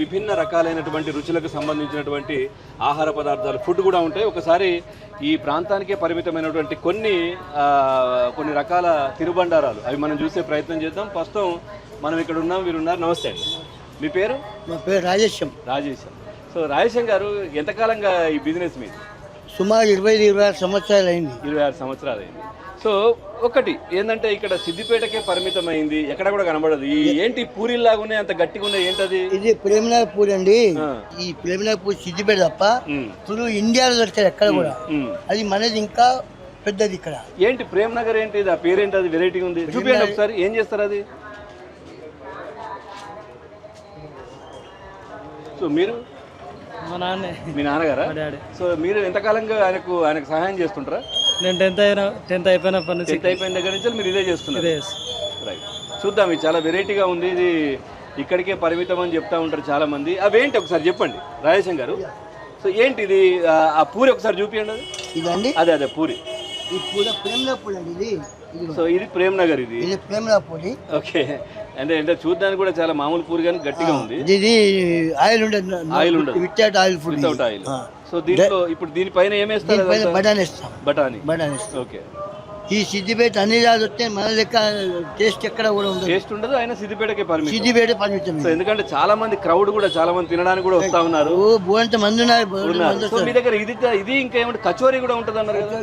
విభిన్న రకాలైనటువంటి రుచులకు సంబంధించినటువంటి ఆహార పదార్థాలు ఫుడ్ కూడా ఉంటాయి. ఒకసారి ఈ ప్రాంతానికే పరిమితమైనటువంటి కొన్ని కొన్ని రకాల తిరుబండారాలు అవి మనం చూసే ప్రయత్నం చేద్దాం. ప్రస్తుతం మనం ఇక్కడ ఉన్నాం వీరు ఉన్నారు నమస్తే అండి. మీ పేరు? మా పేరు రాజేశం. రాజేశం. సో రాజేశం గారు ఎంతకాలంగా ఈ బిజినెస్ మీది? సుమారు ఇరవై ఇరవై ఆరు సంవత్సరాలు అయింది. ఇరవై ఆరు సంవత్సరాలు అయింది. సో ఒకటి ఏంటంటే ఇక్కడ సిద్దిపేటకే పరిమితమైంది ఎక్కడ కూడా కనబడదు. ఈ ఏంటి పూరిల్లాగా ఉన్నాయి అంత గట్టిగా ఉన్నాయి ఏంటది? ఇది ప్రేమినాథ్ పూర్ అండి. ఆ. ఈ ప్రేమినాథ్ పూర్ సిద్దిపేట తప్ప ఇప్పుడు ఇండియాలో దొరుకుతాయి ఎక్కడ కూడా. అది మనది ఇంకా పెద్దది ఇక్కడ. ఏంటి ప్రేమ్ నగర్ ఏంటి? ఆ పేరేంటి అది? వెరైటీగా ఉంది. చూపించండి ఒకసారి ఏం చేస్తారు అది? సో మీరు? మా నాన్నే. మీ నాన్నగారా? సో మీరు ఎంతకాలంగా ఆయనకు ఆయనకు సహాయం చేస్తుంటారా? నేను టెన్త్ అయినా టెన్త్ అయిపోయినప్పటి నుంచి. టెన్త్ అయిపోయిన దగ్గర నుంచి మీరు ఇదే చేస్తున్నారు. ఇదే రైట్ చూద్దాం ఇది చాలా వెరైటీగా ఉంది ఇది ఇక్కడికే పరిమితం అని చెప్తా ఉంటారు చాలా మంది అవేంటి ఒకసారి చెప్పండి రాజేశం గారు. సో ఏంటి ఇది? ఆ, పూరి ఒకసారి చూపించండి అది. ఇదండి? అదే అదే పూరి. ఈ పూర అండి ఇది. సో ఇది ప్రేమ్ నగర్ ఇది. ఓకే అంటే అంటే చూడడానికి కూడా చాలా మామూలు పూరి కానీ గట్టిగా ఉంది. ఇది ఇది ఆయిల్ ఉండదు. ఆయిల్ ఉండదు. Without oil food without oil so దీంట్లో ఇప్పుడు దీనిపైన ఏమేస్తారు దీనిపైన బటాన్ ఇస్తాం బఠానీ బటాన్ ఇస్తాం ఓకే. ఈ సిద్దిపేట అన్ని రాజు వస్తే మన లెక్క టేస్ట్ ఎక్కడ కూడా ఉండదు. టేస్ట్ ఉండదు ఆయన సిద్దిపేటకే పరిమితం. సిద్దిపేట పరిమితం సో ఎందుకంటే చాలా మంది క్రౌడ్ కూడా చాలా మంది తినడానికి కూడా వస్తా ఉన్నారు. ఓ బోంత మంది ఉన్నారు మంది వస్తారు. మీ దగ్గర ఇది ఇది ఇంకా ఏమంటే కచోరీ కూడా ఉంటుంది అన్నారు కదా?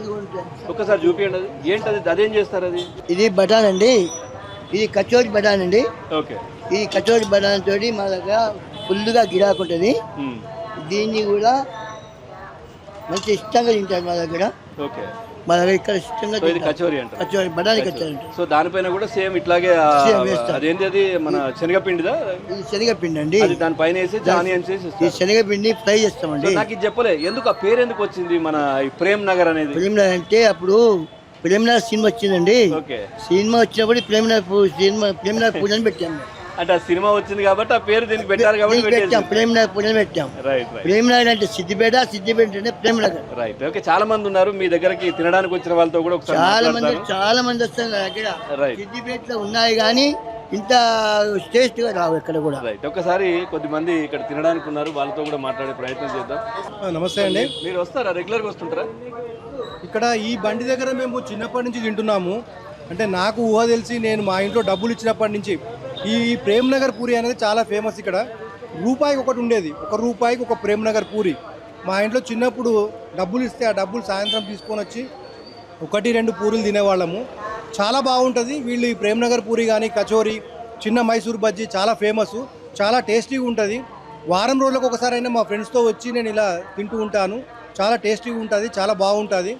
ఒక్కసారి చూపించండి అది. ఏంటది? అదేం చేస్తారు అది? ఇది బటాన్ అండి. ఇది కచోరి బటాన్ అండి. ఓకే. ఈ కచోరి బటాన్ తోటి మా దగ్గర ఫుల్గా గిరాకు ఉంటుంది. మ్మ్. దీన్ని కూడా మంచి ఇష్టంగా తింటారు మా దగ్గర. ఓకే. మా దగ్గర ఇక్కడ ఇష్టంగా సో ఇది తింటారు. కచోరీ అంటారు. కచోరి అంటారు. సో దానిపైన కూడా సేమ్ ఇట్లాగే ఆ, Same వేస్తాం. అదేంటి అది? మన శనగపిండిదా? ఇది శనగపిండి అండి. అది దానిపైన వేసి ఆనియన్స్ వేసి ఈ ఇస్తారు. శనగపిండి ఫ్రై సో చేస్తామండి నాకు ఇది చెప్పలే ఎందుకు ఆ పేరు ఎందుకు వచ్చింది మన ఈ ప్రేమ్ నగర్ అనేది? ప్రేమనాథ్ అంటే అప్పుడు ప్రేమనాథ్ సినిమా వచ్చిందండి. ఓకే. సినిమా వచ్చినప్పుడు ప్రేమనాథ్ పూ సినిమా ప్రేమనాథ్ పూజ అని పెట్టాము అంటే ఆ సినిమా వచ్చింది కాబట్టి ఆ పేరు దీనికి పెట్టారు కాబట్టి పెట్టాం అని పెట్టాం. రైట్ అంటే సిద్దిపేట సిద్దిపేట అంటే ప్రేమనగర్ రైట్ ఓకే చాలా మంది ఉన్నారు. మీ దగ్గరకి తినడానికి వచ్చిన వాళ్ళతో కూడా ఒకసారి చాలా మంది. చాలా మంది వస్తారు దగ్గర. రైట్ సిద్దిపేటలో ఉన్నాయి కానీ ఇంత టేస్ట్గా రావు ఇక్కడ కూడా. రైట్ ఒకసారి కొద్దిమంది ఇక్కడ తినడానికి ఉన్నారు. వాళ్ళతో కూడా మాట్లాడే ప్రయత్నం చేద్దాం. నమస్తే అండి. మీరు వస్తారా? రెగ్యులర్గా వస్తుంటారా? ఇక్కడ ఈ బండి దగ్గర మేము చిన్నప్పటి నుంచి తింటున్నాము. అంటే నాకు ఊహ తెలిసి నేను మా ఇంట్లో డబ్బులు ఇచ్చినప్పటి నుంచి ఈ ప్రేమ్నగర్ పూరి అనేది చాలా ఫేమస్ ఇక్కడ. రూపాయికి ఒకటి ఉండేది. ఒక రూపాయికి ఒక ప్రేమ్నగర్ పూరి. మా ఇంట్లో చిన్నప్పుడు డబ్బులు ఇస్తే ఆ డబ్బులు సాయంత్రం తీసుకొని వచ్చి ఒకటి రెండు పూరీలు తినేవాళ్ళము. చాలా బాగుంటుంది. వీళ్ళు ఈ ప్రేమ్నగర్ పూరి కానీ కచోరీ చిన్న మైసూర్ బజ్జీ చాలా ఫేమస్ చాలా టేస్టీగా ఉంటుంది. వారం రోజులకు ఒకసారి అయినా మా ఫ్రెండ్స్తో వచ్చి నేను ఇలా తింటూ ఉంటాను. చాలా టేస్టీగా ఉంటుంది. చాలా బాగుంటుంది.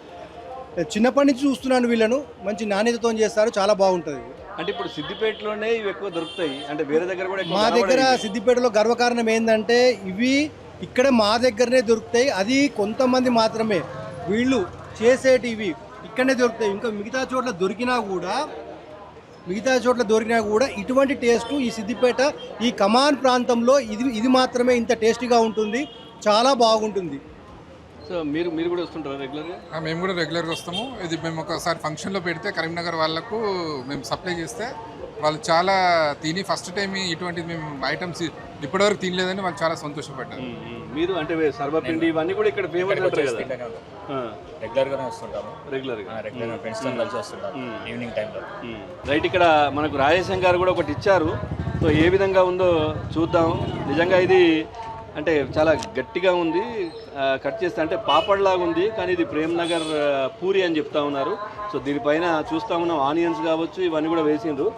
చిన్నప్పటి నుంచి చూస్తున్నాను వీళ్ళను. మంచి నాణ్యతతో చేస్తారు. చాలా బాగుంటుంది. అంటే ఇప్పుడు సిద్దిపేటలోనే ఇవి ఎక్కువ దొరుకుతాయి. అంటే వేరే దగ్గర కూడా మా దగ్గర. సిద్దిపేటలో గర్వకారణం ఏంటంటే ఇవి ఇక్కడ మా దగ్గరనే దొరుకుతాయి. అది కొంతమంది మాత్రమే. వీళ్ళు చేసేటివి ఇక్కడనే దొరుకుతాయి. ఇంకా మిగతా చోట్ల దొరికినా కూడా మిగతా చోట్ల దొరికినా కూడా ఇటువంటి టేస్ట్ ఈ సిద్దిపేట ఈ కమాన్ ప్రాంతంలో ఇది ఇది మాత్రమే ఇంత టేస్టీగా ఉంటుంది. చాలా బాగుంటుంది. మీరు మీరు కూడా వస్తుంటారా రెగ్యులర్గా ఆ, మేము కూడా రెగ్యులర్గా వస్తాము. ఇది మేము ఒకసారి ఫంక్షన్లో పెడితే కరీంనగర్ వాళ్ళకు మేము సప్లై చేస్తే వాళ్ళు చాలా తిని ఫస్ట్ టైం ఇటువంటిది మేము ఐటమ్స్ ఇప్పటివరకు తినలేదని వాళ్ళు చాలా సంతోషపడ్డారు. మీరు అంటే సర్వపిండి ఇవన్నీ కూడా ఇక్కడ ఫేమస్ అంటారు కదా? రెగ్యులర్ గానే వస్తుంటాము. రెగ్యులర్గా రెగ్యులర్ ఫ్రెండ్స్తో కలిసి వస్తుంటాం ఈవినింగ్ టైంలో రైట్ ఇక్కడ మనకు రాజేశం గారు కూడా ఒకటి ఇచ్చారు. సో ఏ విధంగా ఉందో చూద్దాం. నిజంగా ఇది అంటే చాలా గట్టిగా ఉంది. కట్ చేస్తే అంటే పాపడ్లాగా ఉంది కానీ ఇది ప్రేమ్ నగర్ పూరి అని చెప్తా ఉన్నారు. సో దీనిపైన చూస్తా ఉన్నాం ఆనియన్స్ కావచ్చు ఇవన్నీ కూడా వేసిండ్రు.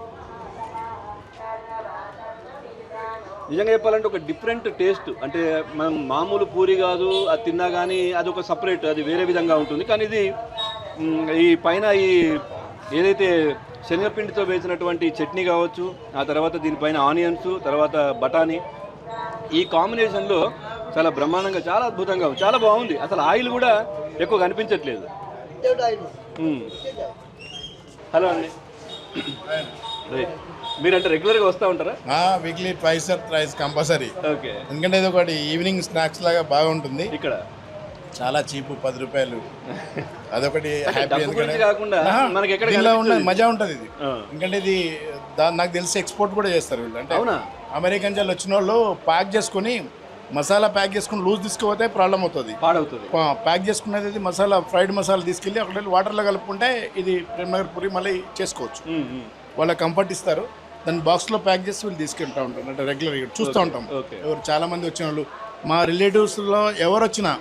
నిజంగా చెప్పాలంటే ఒక డిఫరెంట్ టేస్ట్ అంటే మనం మామూలు పూరి కాదు అది తిన్నా కానీ అది ఒక సపరేట్ అది వేరే విధంగా ఉంటుంది. కానీ ఇది ఈ పైన ఈ ఏదైతే శనగపిండితో వేసినటువంటి చట్నీ కావచ్చు ఆ తర్వాత దీనిపైన ఆనియన్స్ తర్వాత బఠానీ. ఈ కాంబినేషన్లో చాలా బ్రహ్మాండంగా చాలా అద్భుతంగా చాలా బాగుంది. అసలు ఆయిల్ కూడా ఎక్కువ కనిపించట్లేదు. హలో అండి. రైట్. మీరంటే రెగ్యులర్గా వస్తూ ఉంటారా? Weekly twice or thrice compulsory. Okay. ఎందుకంటే ఇది ఒకటి ఈవినింగ్ స్నాక్స్ లాగా బాగుంటుంది. ఇక్కడ? చాలా చీప్ పది రూపాయలు. అదొకటి హ్యాపీ ఇది. మజా ఉంటుంది ఇది. ఎందుకంటే ఇది నాకు తెలిసి ఎక్స్పోర్ట్ కూడా చేస్తారు వీళ్ళు. అంటే అవునా? అమెరికన్ జల్ వచ్చిన వాళ్ళు ప్యాక్ చేసుకొని మసాలా ప్యాక్ చేసుకుని లూజ్ తీసుకుపోతే ప్రాబ్లం అవుతుంది. పాడవుతుంది. ప్యాక్ చేసుకునేది ఇది మసాలా ఫ్రైడ్ మసాలా తీసుకెళ్ళి అక్కడ వాటర్లో కలుపుకుంటే ఇది ప్రేమనగర్ పూరి మళ్ళీ చేసుకోవచ్చు. వాళ్ళ కంఫర్ట్ ఇస్తారు. దాన్ని బాక్స్లో ప్యాక్ చేసి వీళ్ళు తీసుకెళ్తూ ఉంటాం అంటే రెగ్యులర్గా చూస్తూ ఉంటాం. ఓకే. ఎవరు చాలా మంది వచ్చిన వాళ్ళు. మా రిలేటివ్స్లో ఎవరు వచ్చినా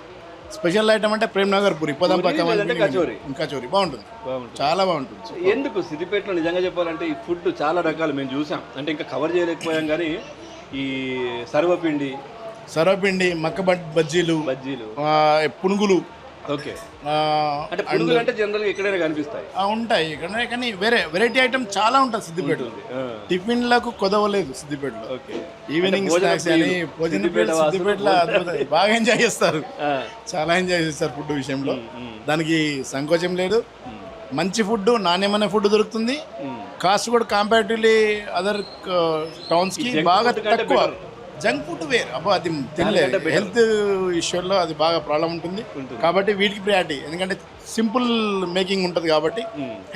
స్పెషల్ ఐటమ్ అంటే ప్రేమనగర్ పూరి పదం పూరి పక్కన లేదంటే కచోరి. కచోరి. బాగుంటుంది. బాగుంటుంది. చాలా బాగుంటుంది. ఎందుకు? సిద్దిపేటలో నిజంగా చెప్పాలంటే ఈ ఫుడ్ చాలా రకాలు మేము చూసాం. అంటే ఇంకా కవర్ చేయలేకపోయాం కానీ ఈ సర్వపిండి సర్వపిండి మక్క బజ్జీలు బజ్జీలు. పునుగులు. ఓకే. అంటే పునుగులు అంటే జనరల్గా ఎక్కడైనా కనిపిస్తాయి. ఉంటాయి. ఇక్కడ కానీ వేరే వెరైటీ ఐటమ్ చాలా ఉంటుంది సిద్దిపేటలో. ఆ, టిఫిన్లకు కొదవలేదు సిద్దిపేటలో. ఓకే. ఈవినింగ్ స్నాక్స్ అని సిద్దిపేట సిద్దిపేటలో. బాగా ఎంజాయ్ చేస్తారు. చాలా ఎంజాయ్ చేస్తారు ఫుడ్ విషయంలో. దానికి సంకోచం లేదు. మంచి ఫుడ్ నాణ్యమైన ఫుడ్ దొరుకుతుంది. కాస్ట్ కూడా కంపారిటివ్లీ అదర్ టౌన్స్కి junk బాగా తక్కువ. జంక్ ఫుడ్ వేరు. అబ్బా అది తినలేదు. హెల్త్ ఇష్యూలో అది బాగా ప్రాబ్లం ఉంటుంది. కాబట్టి వీటికి ప్రియారిటీ ఎందుకంటే సింపుల్ మేకింగ్ ఉంటుంది కాబట్టి.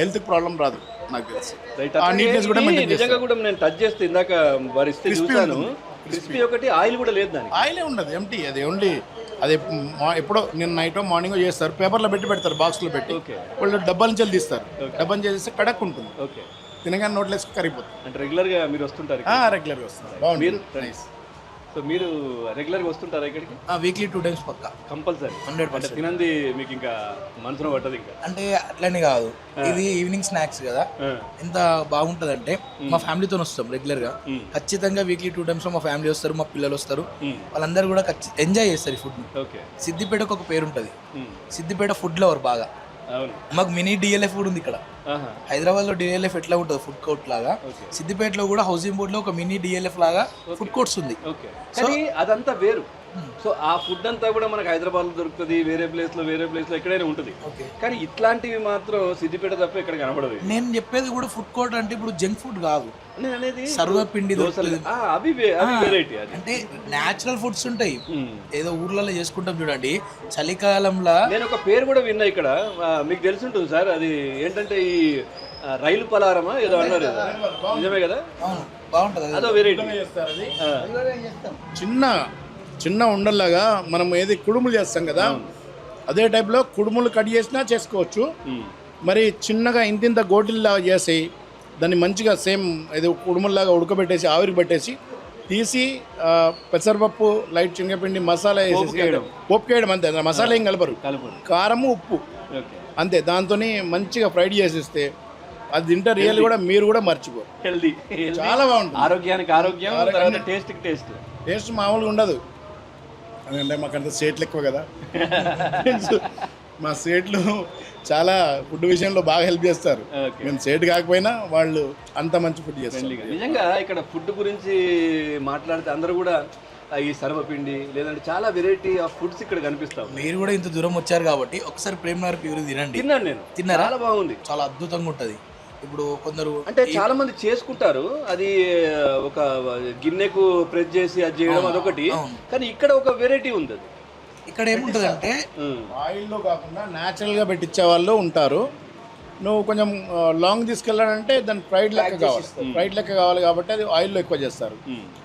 హెల్త్ ప్రాబ్లం రాదు నాకు తెలిసి. రైట్ ఆ నీట్నెస్ కూడా నిజంగా నేను టచ్ చేస్తే ఇందాక వరిస్తే చూసాను. క్రిస్పీ ఒకటి ఆయిల్ కూడా లేదు దానికి. ఆయిలే ఉండదు ఎంటీ అది ఓన్లీ అది ఎప్పుడో నేను నైట్ మార్నింగ్ చేస్తారు. పేపర్లో పెట్టి పెడతారు బాక్స్లో పెట్టి. ఓకే వాళ్ళు డబ్బాల నుంచి తీస్తారు. డబ్బా నుంచి చేస్తే కడక్ ఉంటుంది. ఓకే తినగానే నోట్లో వేసుకు కరిగిపోతుంది. అంటే రెగ్యులర్గా మీరు వస్తుంటారు రెగ్యులర్గా వస్తుంది. మీరు బాగుంటుంది సో మీరు రెగ్యులర్గా వస్తుంటారా ఇక్కడికి? వీక్లీ టూ టైమ్స్ పక్కా. కంపల్సరీ. 100%. అంటే తినంది మీకు ఇంకా మనసులో పట్టదు ఇంకా. అంటే అట్లనే కాదు. ఇది ఈవినింగ్ స్నాక్స్ కదా. ఆ, ఎంత బాగుంటదంటే మా. ఫ్యామిలీతో వస్తాం రెగ్యులర్గా. ఖచ్చితంగా వీక్లీ టూ టైమ్స్ మా ఫ్యామిలీ వస్తారు మా పిల్లలు వస్తారు. వాళ్ళందరూ కూడా ఎంజాయ్ చేస్తారు ఈ ఫుడ్ ఓకే. సిద్దిపేటకు ఒక పేరు ఉంటుంది సిద్దిపేట ఫుడ్ లవర్ బాగా. మాకు మినీ డిఎల్ఎఫ్ కూడా ఉంది ఇక్కడ. హైదరాబాద్లో డిఎల్ఎఫ్ ఎట్లా ఉంటుంది ఫుడ్ కోర్ట్ లాగా. సిద్దిపేటలో కూడా హౌసింగ్ బోర్డ్లో ఒక మినీ డిఎల్ఎఫ్ లాగా ఫుడ్ కోర్ట్స్ ఉంది. అదంతా వేరు. సో ఆ ఫుడ్ అంతా కూడా మనకు హైదరాబాద్లో దొరుకుతుంది వేరే ప్లేస్లో వేరే ప్లేస్లో ఎక్కడైనా ఉంటుంది. కానీ ఇట్లాంటివి మాత్రం సిద్దిపేట తప్ప ఇక్కడ కనబడదు. నేను చెప్పేది కూడా ఫుడ్ కోర్ట్ అంటే ఇప్పుడు జంక్ ఫుడ్ కాదు. నేను అనేది సర్వపిండి దోసలు దొరుకుతుంది. ఆ, అవి వెరైటీ అది. అంటే న్యాచురల్ ఫుడ్స్ ఉంటాయి. ఏదో ఊర్లలో చేసుకుంటాం చూడండి. చలికాలంలో నేను ఒక పేరు కూడా విన్నా ఇక్కడ. మీకు తెలుసుంటుంది సార్. అది ఏంటంటే ఈ రైలు పలారమా? ఏదో అన్నారు కదా. నిజమే కదా? అవును బాగుంటుంది అది. వెరైటీ చిన్న చిన్న ఉండల్లాగా మనం ఏది కుడుములు చేస్తాం కదా అదే టైప్లో కుడుములు కట్ చేసినా చేసుకోవచ్చు. మరి చిన్నగా ఇంతింత గోటిల్లాగా చేసి దాన్ని మంచిగా సేమ్ ఏదో కుడుముల్లాగా ఉడకబెట్టేసి ఆవిరి పెట్టేసి తీసి పెసరపప్పు లైట్ శనగపిండి మసాలా వేసేసి వేయడం. పోపు వేయడం అంతే మసాలా ఏం కలపరు. కలుపు కారము ఉప్పు. అంతే దాంతో మంచిగా ఫ్రైడ్ చేసేస్తే అది తింటే రియల్ కూడా మీరు కూడా మర్చిపోరు హెల్దీ చాలా బాగుంటుంది. ఆరోగ్యానికి ఆరోగ్యం టేస్ట్ టేస్ట్ టేస్ట్ మామూలుగా ఉండదు. ఎందుకంటే మాకంత స్టేట్లు ఎక్కువ కదా. మా స్టేట్లు చాలా ఫుడ్ విషయంలో బాగా హెల్ప్ చేస్తారు. మేము స్టేట్ కాకపోయినా వాళ్ళు అంత మంచి ఫుడ్ చేస్తారు. నిజంగా ఇక్కడ ఫుడ్ గురించి మాట్లాడితే అందరూ కూడా ఈ సర్వపిండి లేదంటే చాలా వెరైటీ ఆఫ్ ఫుడ్స్ ఇక్కడ కనిపిస్తావు. మీరు కూడా ఇంత దూరం వచ్చారు కాబట్టి ఒకసారి ప్రేమ్ నగర్ ప్యూరి తినండి. తిన్నాను నేను. తిన్నారా? చాలా బాగుంది. చాలా అద్భుతంగా ఉంటది. ఇప్పుడు కొందరు అంటే చాలా మంది చేసుకుంటారు. అది ఒక గిన్నెకు ప్రెస్ చేసి అది చేయడం అదొకటి. కానీ ఇక్కడ ఒక వెరైటీ ఉంది అది ఇక్కడ ఏముంటది అంటే. ఆయిల్లో కాకుండా న్యాచురల్గా పెట్టించే వాళ్ళు ఉంటారు. నువ్వు కొంచెం లాంగ్ తీసుకెళ్ళాలంటే దాని ఫ్రైడ్ లెక్క కావాలి. ఫ్రైడ్ లెక్క కావాలి కాబట్టి అది ఆయిల్లో ఎక్కువ చేస్తారు.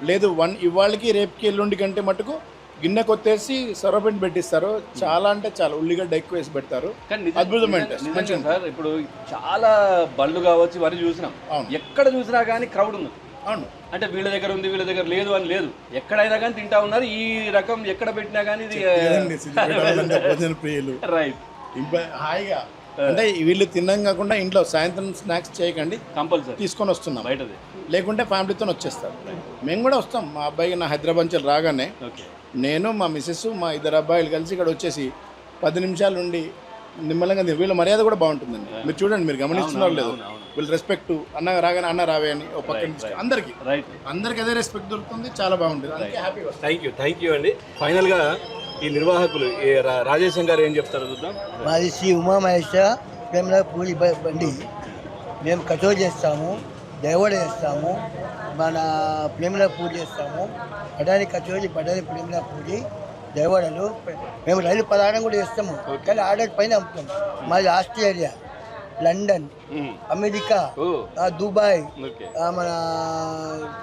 లేదు వన్ ఇవాళకి రేపుకి ఎల్లుండి కంటే మటుకు గిన్నె కొత్తేసి సొరపిండి పెట్టిస్తారు. చాలా అంటే చాలా. ఉల్లిగడ్డ ఎక్కువ వేసి పెడతారు. అద్భుతమైన సార్ ఇప్పుడు చాలా బళ్ళు కావచ్చు ఇవన్నీ చూసినాం. ఎక్కడ చూసినా కానీ క్రౌడ్ ఉంది అవును. అంటే వీళ్ళ దగ్గర ఉంది వీళ్ళ దగ్గర లేదు అని లేదు. ఎక్కడైనా కానీ తింటా ఉన్నారు. ఈ రకం ఎక్కడ పెట్టినా కానీ ఇది ప్రియులు. రైట్. ఇంకా హాయిగా. అంటే వీళ్ళు తినడం కాకుండా ఇంట్లో సాయంత్రం స్నాక్స్ చేయకండి. కంపల్సరీ. తీసుకొని వస్తున్నాం. బయటది. లేకుంటే ఫ్యామిలీతో వచ్చేస్తారు. మేము కూడా వస్తాం. మా అబ్బాయికి నా హైదరాబాద్ నుంచి రాగానే. ఓకే. నేను మా మిస్సెస్ మా ఇద్దరు అబ్బాయిలు కలిసి ఇక్కడ వచ్చేసి పది నిమిషాలు ఉండి నిమ్మలంగా వీళ్ళ మర్యాద కూడా బాగుంటుందండి. మీరు చూడండి మీరు గమనిస్తున్నారు లేదు. వీళ్ళు రెస్పెక్ట్ అన్న రాగానే అన్న రావే అని ఒక పక్కన అందరికీ. రైట్ అందరికి అదే రెస్పెక్ట్ దొరుకుతుంది చాలా బాగుంటుంది. అందుకే హ్యాపీగా థ్యాంక్ యూ థ్యాంక్ యూ అండి. ఫైనల్గా ఈ నిర్వాహకులు ఈ రా- రాజేశం గారు ఏం చెప్తారో చూద్దాం. మాది శ్రీ ఉమామహేశ్వర ప్రేమల పూరి బ- బండి. మేము కచోరి చేస్తాము. దేవడ చేస్తాము మన ప్రేమల పూరి చేస్తాము. బఠానీ కచోరి బఠానీ ప్రేమల పూరి దేవడలు మేము రైలు పలారం కూడా చేస్తాము. కానీ ఆర్డర్ పైన అమ్ముతాం మాది ఆస్ట్రేలియా లండన్. అమెరికా దుబాయ్ మన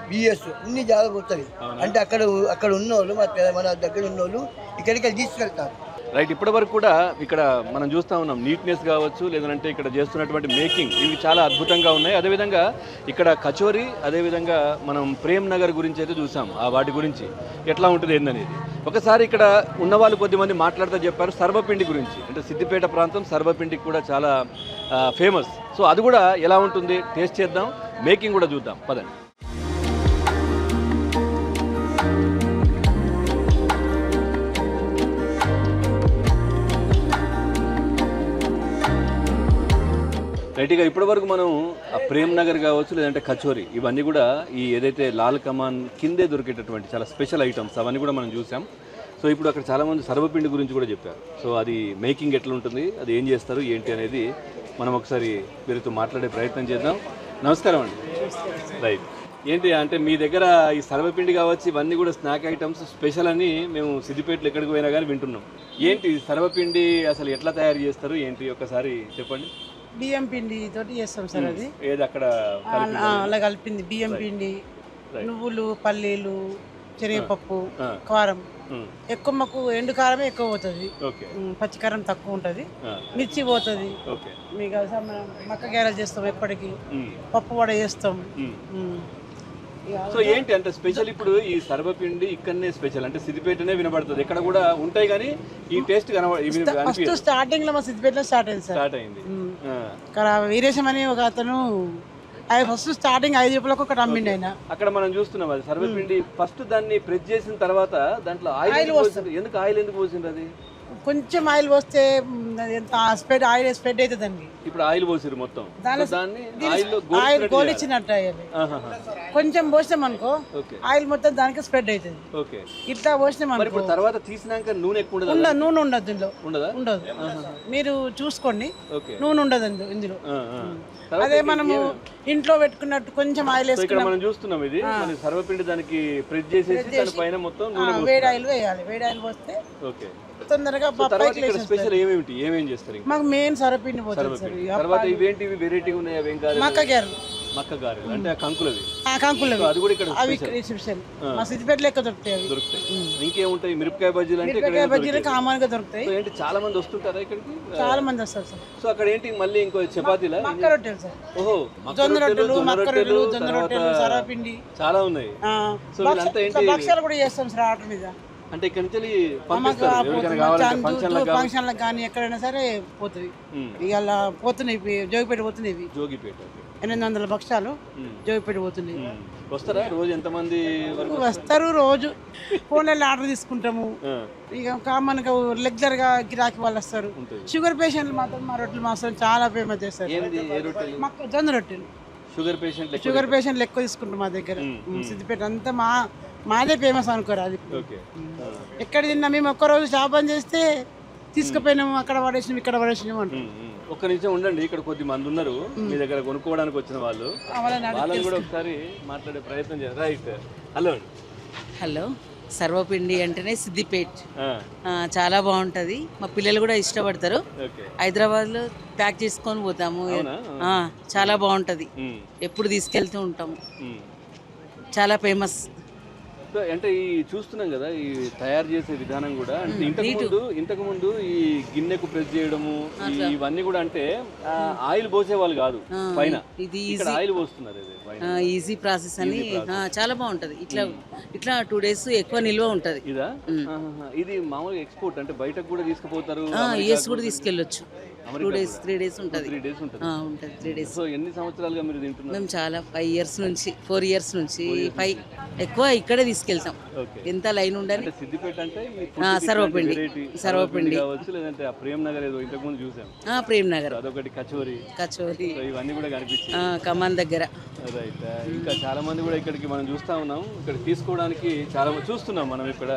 బిఎస్ ఇన్ని జాగ్రత్త పోతుంది అంటే అక్కడ అక్కడ ఉన్నోళ్ళు మన మన దగ్గర ఉన్నోళ్ళు ఇక్కడికి తీసుకెళ్తారు. రైట్ ఇప్పటి వరకు కూడా ఇక్కడ మనం చూస్తూ ఉన్నాం నీట్నెస్ కావచ్చు లేదంటే ఇక్కడ చేస్తున్నటువంటి మేకింగ్ ఇవి చాలా అద్భుతంగా ఉన్నాయి. అదేవిధంగా ఇక్కడ కచోరీ అదేవిధంగా మనం ప్రేమ్ నగర్ గురించి అయితే చూసాం ఆ వాటి గురించి. ఎట్లా ఉంటుంది ఏందనేది. ఒకసారి ఇక్కడ ఉన్న వాళ్ళు కొద్దిమంది మాట్లాడుతూ చెప్పారు సర్వపిండి గురించి. అంటే సిద్దిపేట ప్రాంతం సర్వపిండికి కూడా చాలా ఫేమస్ సో అది కూడా ఎలా ఉంటుంది? టేస్ట్ చేద్దాం మేకింగ్ కూడా చూద్దాం. పదండి. రైట్గా ఇప్పటి వరకు మనం ఆ ప్రేమ్ నగర్ కావచ్చు లేదంటే కచోరీ ఇవన్నీ కూడా ఈ ఏదైతే లాల్ కమాన్ కిందే దొరికేటటువంటి చాలా స్పెషల్ ఐటమ్స్ అవన్నీ కూడా మనం చూసాం. సో ఇప్పుడు అక్కడ చాలామంది సర్వపిండి గురించి కూడా చెప్పారు. సో అది మేకింగ్ ఎట్లా ఉంటుంది అది ఏం చేస్తారు ఏంటి అనేది మనం ఒకసారి వీరితో మాట్లాడే ప్రయత్నం చేద్దాం. నమస్కారం అండి. రైట్. ఏంటి అంటే మీ దగ్గర ఈ సర్వపిండి కావచ్చు ఇవన్నీ కూడా స్నాక్ ఐటమ్స్ స్పెషల్ అని మేము సిద్దిపేటలో ఎక్కడికి పోయినా కానీ వింటున్నాం. ఏంటి సర్వపిండి అసలు ఎట్లా తయారు చేస్తారు ఏంటి? ఒకసారి చెప్పండి. బియ్యం పిండి తోటి చేస్తాం సార్ అది. ఏది అక్కడ అలా కలిపింది. బియ్యం పిండి నువ్వులు పల్లీలు శనగపప్పు. కారం. ఎక్కువ మాకు ఎండు కారమే ఎక్కువ పోతుంది. ఓకే. ఉమ్, పచ్చి కారం తక్కువ ఉంటుంది. మిర్చి పోతుంది. మీకు మక్క గ్యారెలు చేస్తాం ఎప్పటికీ. పప్పు వడ చేస్తాం. సో ఏంటి అంటే స్పెషల్ ఇప్పుడు ఈ సర్వపిండి ఇక్కడనే స్పెషల్ అంటే సిద్దిపేటనే వినబడుతుంది. ఇక్కడ కూడా ఉంటాయి కానీ ఈ టేస్ట్ కనబడ స్టార్టింగ్లో మా సిద్దిపేటలో స్టార్ట్ అయింది స్టార్ట్ అయింది. ఇక్కడ వీరేశం అని ఒక అతను ఆయన ఫస్ట్ స్టార్టింగ్ ఐదు రూపాయలకు ఒకటి అమ్మిండి ఆయన అక్కడ మనం చూస్తున్నాం అది. సర్వపిండి ఫస్ట్ దాన్ని ప్రెస్ చేసిన తర్వాత దాంట్లో ఆయిల్ ఎందుకు ఆయిల్ ఎందుకు పోసిండ్రు అది? కొంచెం ఆయిల్ పోస్తే స్ప్రెడ్ ఆయిల్ స్ప్రెడ్ అవుతుంది దానికి ఇప్పుడు ఆయిల్ పోసిరు మొత్తం. ఆయిల్ గోలిచ్చినట్టు అయ్యాలి. కొంచెం పోసినాం అనుకో ఆయిల్ మొత్తం దానికి స్ప్రెడ్ అవుతుంది ఓకే. ఇట్లా పోసినాం అనుకో తర్వాత తీసినాక నూనె ఎక్కువ ఉండదు? ఉండ నూనె ఉండదు దీనిలో ఉండదా? ఉండదు. మీరు చూసుకోండి. నూనె ఉండదు ఇందు- ఇందులో. అదే మనము ఇంట్లో పెట్టుకున్నట్టు కొంచెం ఆయిల్ ఇక్కడ మనం చూస్తున్నాం ఇది. మన సర్వపిండి దానికి ప్రెస్ చేసేసి దాని పైన మొత్తం వేడి ఆయిల్ వేయాలి. వేడి ఆయిల్ పోస్తే ఓకే. తొందరగా స్పెషల్ ఏమేమిటి? ఏమేం చేస్తారు మాకు మెయిన్ సరపిండి పోతుంది సర్వపిండి. తర్వాత వెరైటీ ఉన్నాయి? అవి కాదు మక్క గారు మక్క గారెలు అంటే కంకులవి. ఆ కంకులవి. అది కూడా ఇక్కడ అవి స్పెషల్ మా సిద్దిపేటలో ఎక్కువ దొరుకుతాయి అవి? దొరుకుతాయి. ఇంకేముంటాయి? మిరపకాయ బజ్జీలు అంటే ఇక్కడ మిరపకాయ బజ్జీలు కామన్గా దొరుకుతాయి. ఏంటి చాలా మంది వస్తుంటారా ఇక్కడికి? చాలా మంది వస్తారు సార్. సో అక్కడ ఏంటి మళ్ళీ ఇంకో చపాతీలా? మక్క రొట్టెలు సార్. ఓహో జొన్న రొట్టెలు మక్క రొట్టెలు జొన్న రొట్టెలు సరపిండి. చాలా ఉన్నాయి. ఆ, సో వీళ్ళంతా ఏంటి? కూడా చేస్తాం సార్ ఆర్డర్ మీద. అంటే ఇక్కడ నుంచి ఫంక్షన్లకు కానీ ఎక్కడైనా సరే పోతుంది. ఇవాళ పోతున్నాయి జోగిపేట పోతున్నాయి జోగిపేట. ఎనిమిది వందల భక్షాలు. జోగిపేట ఉమ్. వస్తారా? రోజు ఎంతమంది వస్తారు? రోజు. ఫోన్లలో ఆర్డర్ తీసుకుంటాము. ఇక కామన్గా రెగ్యులర్గా గిరాకీ వాళ్ళు వస్తారు. షుగర్ పేషెంట్లు మాత్రం మా రొట్టెలు మాత్రం చాలా ఫేమస్ చేస్తారు. మాకు జొన్న రొట్టెలు. షుగర్ పేషెంట్ షుగర్ పేషెంట్లు ఎక్కువ తీసుకుంటాం మా దగ్గర. సిద్దిపేట అంతా మా మాదే ఫేమస్ అనుకోరు అది. ఎక్కడ తిన్నా మేము ఒక్కరోజు షాప్ బంద్ చేస్తే తీసుకుపోయినాము అక్కడ పడేసినాం ఇక్కడ పడేసినాము అంటాం. ఒక్క నిమిషం ఉండండి ఇక్కడ కొద్ది మంది ఉన్నారు. మీ దగ్గర కొనుక్కోవడానికి వచ్చిన వాళ్ళు. వాళ్ళని కూడా ఒకసారి మాట్లాడే ప్రయత్నం చేయాలి రైట్ హలో హలో. సర్వపిండి అంటేనే సిద్దిపేట్. చాలా బాగుంటుంది. మా పిల్లలు కూడా ఇష్టపడతారు. ఓకే. హైదరాబాద్లో ప్యాక్ చేసుకొని పోతాము. చాలా బాగుంటుంది. ఎప్పుడు తీసుకెళ్తూ ఉంటాము. చాలా ఫేమస్. అంటే ఈ చూస్తున్నాం కదా ఈ తయారు చేసే విధానం కూడా. అంటే ఇంతకు ముందు ఇంతకు ముందు ఈ గిన్నెకు ప్రెస్ చేయడము ఇవన్నీ కూడా అంటే ఆయిల్ పోసేవాళ్ళు కాదు పైన. ఇది ఆయిల్ పోస్తున్నారు ఈజీ ప్రాసెస్ అని. చాలా బాగుంటుంది. ఇట్లా ఇట్లా టూ డేస్ ఎక్కువ నిల్వ ఉంటుంది. ఇదా. ఇది మామూలుగా ఎక్స్పోర్ట్ అంటే బయటకు కూడా తీసుకుపోతారు ఇయర్స్ కూడా తీసుకెళ్ళొచ్చు. టూ డేస్ త్రీ డేస్ ఉంటుంది. త్రీ డేస్ ఉంటుంది. ఉంటుంది త్రీ డేస్. సో ఎన్ని సంవత్సరాలుగా మీరు తింటున్నారు? మేము చాలా ఫైవ్ ఇయర్స్ నుంచి ఫోర్ ఇయర్స్ నుంచి ఫైవ్ ఎక్కువ ఇక్కడే తీసుకెళ్తాం. ఓకే. ఎంత లైన్ అంటే సిద్దిపేట అంటే సర్వపిండి. సర్వపిండి. కావచ్చు లేదంటే ఆ ప్రేమ్ నగర్ ఏదో ఇంతకు ముందు చూసాం. ప్రేమ్ నగర్. అదొకటి కచోరీ. కచోరి. ఇవన్నీ కూడా కనిపించాయి. కమాన్ దగ్గర. రైట్. ఇంకా చాలా మంది కూడా ఇక్కడికి మనం చూస్తా ఉన్నాం. ఇక్కడ తీసుకోవడానికి చాలా చూస్తున్నాం మనం ఇక్కడ.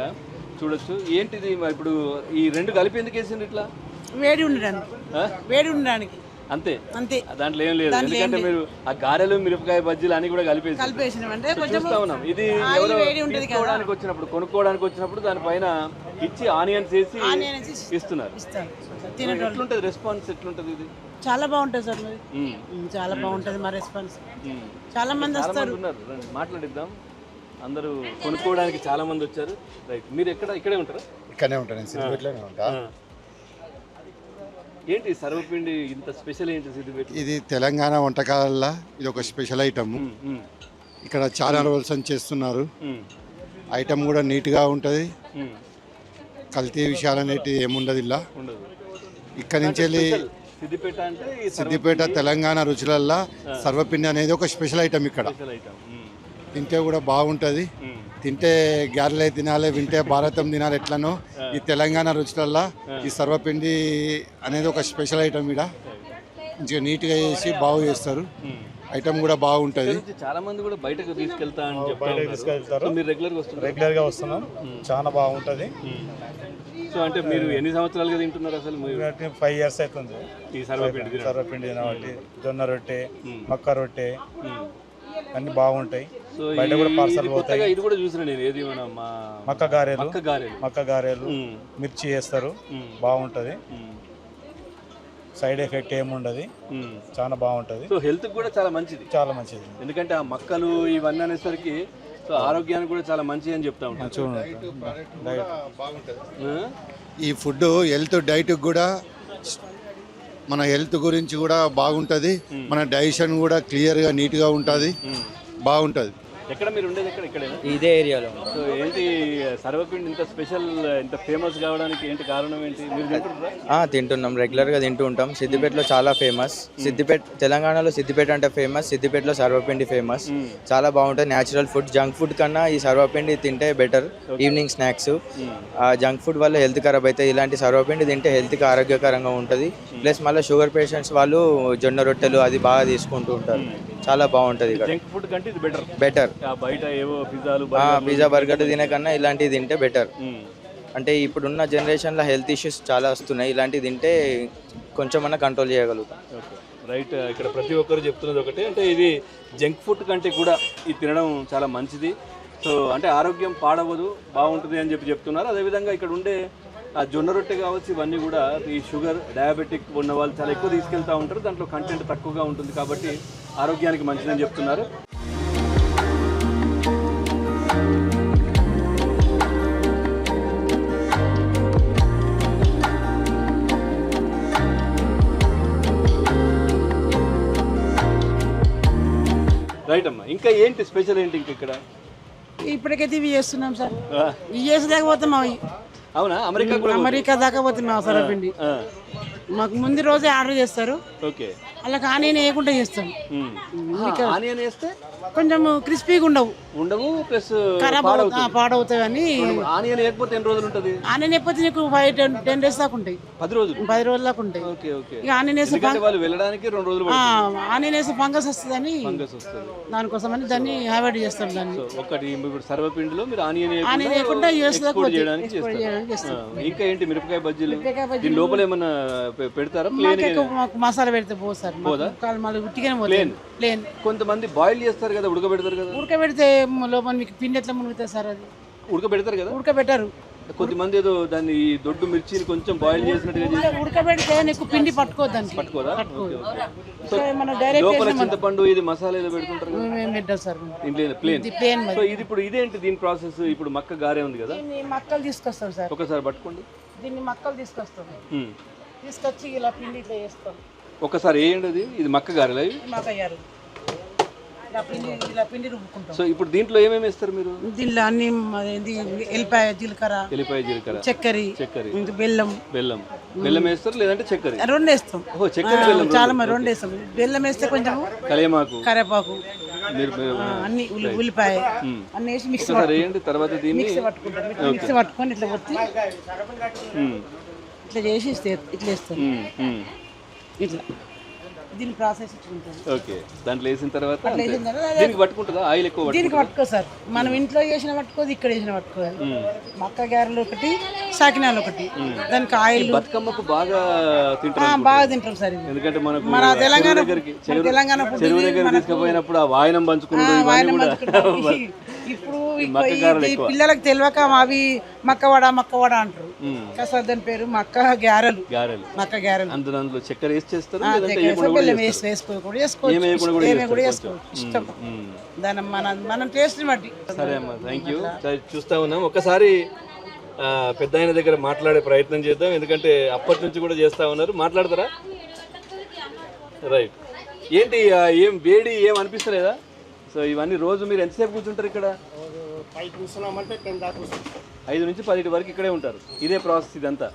చూడొచ్చు. ఏంటిది? ఇప్పుడు ఈ రెండు కలిపి ఎందుకు వేసిండ్రు ఇట్లా? వేడి ఉండడానికి? వేడి ఉండడానికి. అంతే. అంతే. దాంట్లో ఏం లేదు. ఎందుకంటే మీరు ఆ గారెలు మిరపకాయ బజ్జీలు అన్ని కూడా కలిపేసి కలిపేసినాం అంటే కొంచెం చూస్తా ఉన్నాం. ఇది ఆయిల్ ఎవరో వేడి ఉంటుంది కదా. తీసుకోవడానికి వచ్చినప్పుడు కొనుక్కోవడానికి వచ్చినప్పుడు దానిపైన ఇచ్చి ఆనియన్స్ వేసి ఇస్తున్నారు. ఎట్లుంటది రెస్పాన్స్? ఎట్లుంటది ఇది? చాలా బాగుంటుంది సార్ మరి. చాలా బాగుంటుంది మా రెస్పాన్స్. చాలా మంది వస్తారు. మాట్లాడిద్దాం. అందరూ కొనుక్కోవడానికి చాలా మంది వచ్చారు. రైట్ మీరు ఎక్కడ ఇక్కడే ఉంటారా? ఉంటాను నేను సిద్దిపేటలోనే ఉంటా. ఏంటి సర్వపిండి ఇంత స్పెషల్ ఏంటి సిద్దిపేట ఇది తెలంగాణ వంటకాలల్లో ఇది ఒక స్పెషల్ ఐటమ్. ఇక్కడ చాలా రోజులు చేస్తున్నారు. ఐటమ్ కూడా నీట్గా ఉంటుంది. కల్తీ విషయాలు అనేటివి ఏముండదు ఇలా. ఇక్కడి నుంచి వెళ్ళి సిద్దిపేట తెలంగాణ రుచులల్లో సర్వపిండి అనేది ఒక స్పెషల్ ఐటమ్ ఇక్కడ. తింటే కూడా బాగుంటుంది. తింటే గారెలే తినాలి వింటే భారతం తినాలి ఎట్లనో ఈ తెలంగాణ రుచులల్లో ఈ సర్వపిండి అనేది ఒక స్పెషల్ ఐటమ్ ఇక్కడ మంచిగా నీట్గా చేసి బాగు చేస్తారు. ఐటమ్ కూడా బాగుంటుంది. చాలా మంది కూడా బయటకు తీసుకెళ్తా అని చెప్తా మీరు రెగ్యులర్గా వస్తున్నారు రెగ్యులర్గా వస్తున్నాం. చాలా బాగుంటుంది. సో అంటే మీరు ఎన్ని సంవత్సరాలుగా తింటున్నారు అసలు మీరు? ఫైవ్ ఇయర్స్ అవుతుంది. ఈ సర్వపిండి? సర్వపిండి తినబట్టి జొన్న రొట్టె మక్క రొట్టె. అన్ని బాగుంటాయి. బయట కూడా పార్సల్ పోతాయి. ఇది కూడా చూసిన నేను ఏది మన మక్క గారెలు. మక్క గారెలు. మక్క గారెలు మ్మ్. మిర్చి వేస్తారు. బాగుంటుంది. సైడ్ ఎఫెక్ట్ ఏముండదు. చాలా బాగుంటుంది. సో హెల్త్ కూడా చాలా మంచిది. చాలా మంచిది. ఎందుకంటే ఆ మక్కలు ఇవన్నీ అనేసరికి సో ఆరోగ్యానికి కూడా చాలా మంచిది అని చెప్తా ఆ? ఈ ఫుడ్ హెల్త్ డైట్ కూడా మన హెల్త్ గురించి కూడా బాగుంటుంది. మన డైజెషన్ కూడా క్లియర్గా నీట్గా ఉంటుంది. బాగుంటుంది. ఎక్కడ మీరు ఉండేది ఎక్కడ? ఇక్కడేనా? ఇదే ఏరియాలో సో ఏంటి సర్వపిండి ఇంత స్పెషల్ ఇంత ఫేమస్ కావడానికి ఏంటి కారణం ఏంటి? మీరు తింటుంటారా? తింటున్నాం. రెగ్యులర్గా తింటూ ఉంటాం. సిద్దిపేటలో చాలా ఫేమస్. సిద్దిపేట తెలంగాణలో సిద్దిపేట అంటే ఫేమస్. సిద్దిపేటలో సర్వపిండి ఫేమస్. చాలా బాగుంటుంది. న్యాచురల్ ఫుడ్ జంక్ ఫుడ్ కన్నా ఈ సర్వపిండి తింటే బెటర్. Evening snacks. ఆ జంక్ ఫుడ్ వల్ల హెల్త్ ఖరాబ్ అవుతుంది ఇలాంటి సర్వపిండి తింటే హెల్త్కి ఆరోగ్యకరంగా ఉంటుంది. ప్లస్ మళ్ళీ షుగర్ పేషెంట్స్ వాళ్ళు జొన్న రొట్టెలు అది బాగా తీసుకుంటూ ఉంటారు. చాలా బాగుంటుంది ఇక్కడ. జంక్ ఫుడ్ కంటే ఇది బెటర్ బెటర్ బయట ఏవో పిజ్జాలు పిజ్జా బర్గర్ తినే కన్నా ఇలాంటివి తింటే బెటర్ అంటే ఇప్పుడున్న జనరేషన్లో హెల్త్ ఇష్యూస్ చాలా వస్తున్నాయి. ఇలాంటివి తింటే కొంచెమన్నా కంట్రోల్ చేయగలుగుతాం. రైట్ ఇక్కడ ప్రతి ఒక్కరు చెప్తున్నది ఒకటే అంటే ఇది జంక్ ఫుడ్ కంటే కూడా ఇది తినడం చాలా మంచిది. సో అంటే ఆరోగ్యం పాడవదు బాగుంటుంది అని చెప్పి చెప్తున్నారు. అదేవిధంగా ఇక్కడ ఉండే ఆ జొన్న రొట్టె కావచ్చు ఇవన్నీ కూడా ఈ షుగర్ డయాబెటిక్ ఉన్న వాళ్ళు చాలా ఎక్కువ తీసుకెళ్తూ ఉంటారు. దాంట్లో కంటెంట్ తక్కువగా ఉంటుంది కాబట్టి ఆరోగ్యానికి మంచిదని చెప్తున్నారు. రైట్ అమ్మా. ఇంకా ఏంటి స్పెషల్ ఏంటి ఇంక ఇక్కడ? ఇప్పటికైతే ఇవి చేస్తున్నాం సార్. ఇవి చేసేదాకపోతే మా అవునా? అమెరికా అమెరికా దాకా పోతే మా సరపిండి ఆ, మాకు ముందు రోజే ఆర్డర్ చేస్తారు. ఓకే. అలా కానీ వేయకుండా చేస్తాం. ఆనియన్ వేస్తే? కొంచెం క్రిస్పీగా ఉండవు. ఉండవు ప్లస్ ఖరాబ్ పాడవుతాయి అని ఆనియన్ వేయకపోతే ఎన్ని రోజులు ఉంటుంది? ఆనియన్ ఎప్పటి నీకు ఫైవ్ టెన్ టెన్ డేస్ దాకా ఉంటాయి. పది రోజులు? పది రోజుల దాకా ఉంటాయి. Okay okay. ఇక ఆనియన్ వేసి వాళ్ళు వెళ్ళడానికి రెండు రోజులు ఆనియన్ వేసి ఫంగస్ వస్తుందని ఫంగస్ వస్తుంది. దానికోసం అని దాన్ని అవాయిడ్ చేస్తాం దాన్ని. ఒకటి ఇప్పుడు సర్వపిండిలో మీరు ఆనియన్ ఆనియన్ వేయకుండా. చేయడానికి ఇంకా ఏంటి మిరపకాయ బజ్జీలు? దీని లోపల ఏమన్నా పె- పెడతారా? మసాలా పెడితే పోదు సార్. మాకు కాలు మళ్ళీ ఉట్టిగానే పోతుంది. ప్లేన్. కొంతమంది బాయిల్ చేస్తారు కదా ఉడకబెడతారు కదా? ఉడకబెడితే లోపల మీకు పిండి ఎట్లా మునుగుతుంది సార్ అది? ఉడకబెడతారు కదా? ఉడకబెట్టారు. కొంతమంది ఏదో దాన్ని దొడ్డు మిర్చిని కొంచెం బాయిల్ చేసినట్టుగా చేసి ఉడక- ఉడకబెడితే నీకు పిండి పట్టుకోదు దానికి. పట్టుకోదా. సో మనం డైరెక్ట్ లోపల చింతపండు ఇది మసాలా ఏదో పెడుతుంటారు సార్. ప్లేన్. ఇది ప్లేన్ సో ఇది ఇప్పుడు ఇదేంటి దీని ప్రాసెస్? ఇప్పుడు మక్క గారే ఉంది కదా? మక్కలు తీసుకొస్తాం సార్. ఒకసారి పట్టుకోండి. దీన్ని మక్కలు తీసుకొస్తాం. తీసుకొచ్చి ఇలా పిండి ఇట్లా చేస్తాం. ఒకసారి వేయండి అది. ఇది మక్క గారెలా సో ఇప్పుడు దీంట్లో ఏమేమి వేస్తారు మీరు? దీనిలో అన్ని ఎల్లిపాయ జీలకర్ర ఎల్లిపాయ జీలకర్ర. చక్కెర చక్కెర. బెల్లం. బెల్లం. బెల్లం వేస్తారు లేదంటే చక్కెర? రెండు వేస్తాం. చక్కెర బెల్లం చాలా మంది రెండు వేస్తాం. బెల్లం వేస్తే కొంచెం కలియమాకు కరేపాకు అన్ని ఉల్లి- ఉల్లిపాయ అన్ని వేసి మిక్సీ వేయండి తర్వాత దీన్ని మిక్సీ పట్టుకుంటాం. మిక్సీ పట్టుకొని ఇట్లా కొట్టి ఉమ్, ఇట్లా చేసి ఇస్తే ఇట్లా వేస్తాం ఉమ్. ఇట్లా. దీని ప్రాసెస్ ఓకే. దాంట్లో వేసిన తర్వాత దీనికి పట్టుకుంటుందా? ఆయిల్ ఎక్కువ దీనికి పట్టుకో సార్. మనం ఇంట్లో చేసిన పట్టుకోదు ఇక్కడ చేసిన పట్టుకోదు మక్క గారెలు ఒకటి సాకినాలు ఒకటి. దానికి ఆయిల్. బతుకమ్మకు బాగా తింటారు బాగా తింటాం సార్ ఎందుకంటే మనకు మన తెలంగాణ- దగ్గరికి తెలంగాణ చెరువు దగ్గర తీసుకుపోయినప్పుడు ఆ వాయనం పంచుకుంటూ ఇప్పుడు గారెలు. పిల్లలకు తెలియక అవి మక్కవడ మక్కవడ అంటారు. కాస్త దాని పేరు మక్క గ్యారెలు గారెలు. మక్క గ్యారెలు అందులో అందులో చక్కెర వేసి చేస్తారు బెల్లం వేసి కూడా ఇష్టం. దాని మన మన టేస్ట్ని బట్టి. సరే అమ్మా థ్యాంక్ యూ చూస్తా ఉన్నాం. ఒకసారి పెద్ద ఆయన దగ్గర మాట్లాడే ప్రయత్నం చేద్దాం. ఎందుకంటే అప్పటి నుంచి కూడా చేస్తా ఉన్నారు. మాట్లాడతారా? రైట్ ఏంటి ఏం వేడి ఏం అనిపిస్తలేదా? సో ఇవన్నీ రోజు మీరు ఎంతసేపు కూర్చుంటారు ఇక్కడ? ఐదు నుంచి పదిహేడు వరకు ఇక్కడే ఉంటారు. ఇదే ప్రాసెస్ ఇదంతా.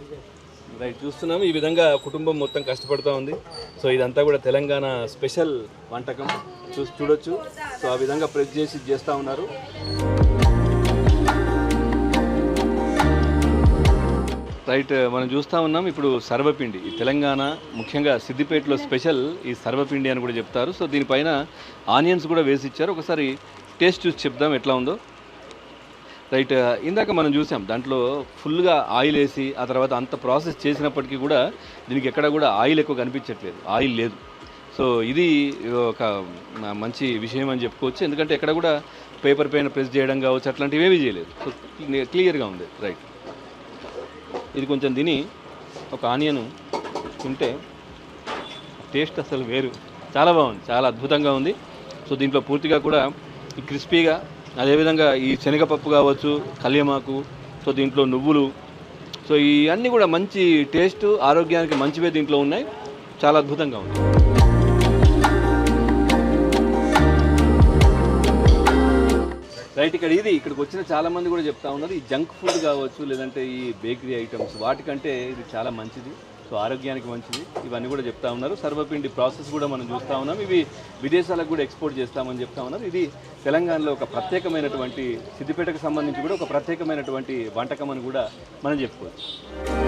రైట్ చూస్తున్నాము ఈ విధంగా కుటుంబం మొత్తం కష్టపడుతూ ఉంది. సో ఇదంతా కూడా తెలంగాణ స్పెషల్ వంటకం. చూసి చూడొచ్చు. సో ఆ విధంగా ప్రెస్ చేసి చేస్తూ ఉన్నారు. రైట్ uh, మనం చూస్తూ ఉన్నాం ఇప్పుడు సర్వపిండి. ఈ తెలంగాణ ముఖ్యంగా సిద్దిపేటలో స్పెషల్ ఈ సర్వపిండి అని కూడా చెప్తారు. సో దీనిపైన ఆనియన్స్ కూడా వేసి ఇచ్చారు ఒకసారి టేస్ట్ చూసి చెప్దాం ఎట్లా ఉందో. రైట్ uh, ఇందాక మనం చూసాం దాంట్లో ఫుల్గా ఆయిల్ వేసి ఆ తర్వాత అంత ప్రాసెస్ చేసినప్పటికీ కూడా దీనికి ఎక్కడ కూడా ఆయిల్ ఎక్కువ కనిపించట్లేదు. ఆయిల్ లేదు. సో ఇది ఒక మంచి విషయం అని చెప్పుకోవచ్చు. ఎందుకంటే ఎక్కడ కూడా పేపర్ పైన ప్రెస్ చేయడం కావచ్చు అట్లాంటివి ఏమీ చేయలేదు. సో క్లియర్గా ఉంది. రైట్ ఇది కొంచెం తిని ఒక ఆనియన్ తింటే టేస్ట్ అసలు వేరు. చాలా బాగుంది చాలా అద్భుతంగా ఉంది. సో దీంట్లో పూర్తిగా కూడా క్రిస్పీగా అదేవిధంగా ఈ శనగపప్పు కావచ్చు కళ్యమాకు సో దీంట్లో నువ్వులు. సో ఇవన్నీ కూడా మంచి టేస్ట్ ఆరోగ్యానికి మంచివే దీంట్లో ఉన్నాయి. చాలా అద్భుతంగా ఉంది. రైట్ ఇక్కడ ఇది ఇక్కడికి వచ్చిన చాలా మంది కూడా చెప్తా ఉన్నారు. ఈ జంక్ ఫుడ్ కావచ్చు లేదంటే ఈ బేకరీ ఐటమ్స్ వాటికంటే ఇది చాలా మంచిది. సో ఆరోగ్యానికి మంచిది. ఇవన్నీ కూడా చెప్తా ఉన్నారు. సర్వపిండి ప్రాసెస్ కూడా మనం చూస్తూ ఉన్నాం. ఇవి విదేశాలకు కూడా ఎక్స్పోర్ట్ చేస్తామని చెప్తా ఉన్నారు. ఇది తెలంగాణలో ఒక ప్రత్యేకమైనటువంటి సిద్దిపేటకు సంబంధించి కూడా ఒక ప్రత్యేకమైనటువంటి వంటకం అని కూడా మనం చెప్పుకోవచ్చు.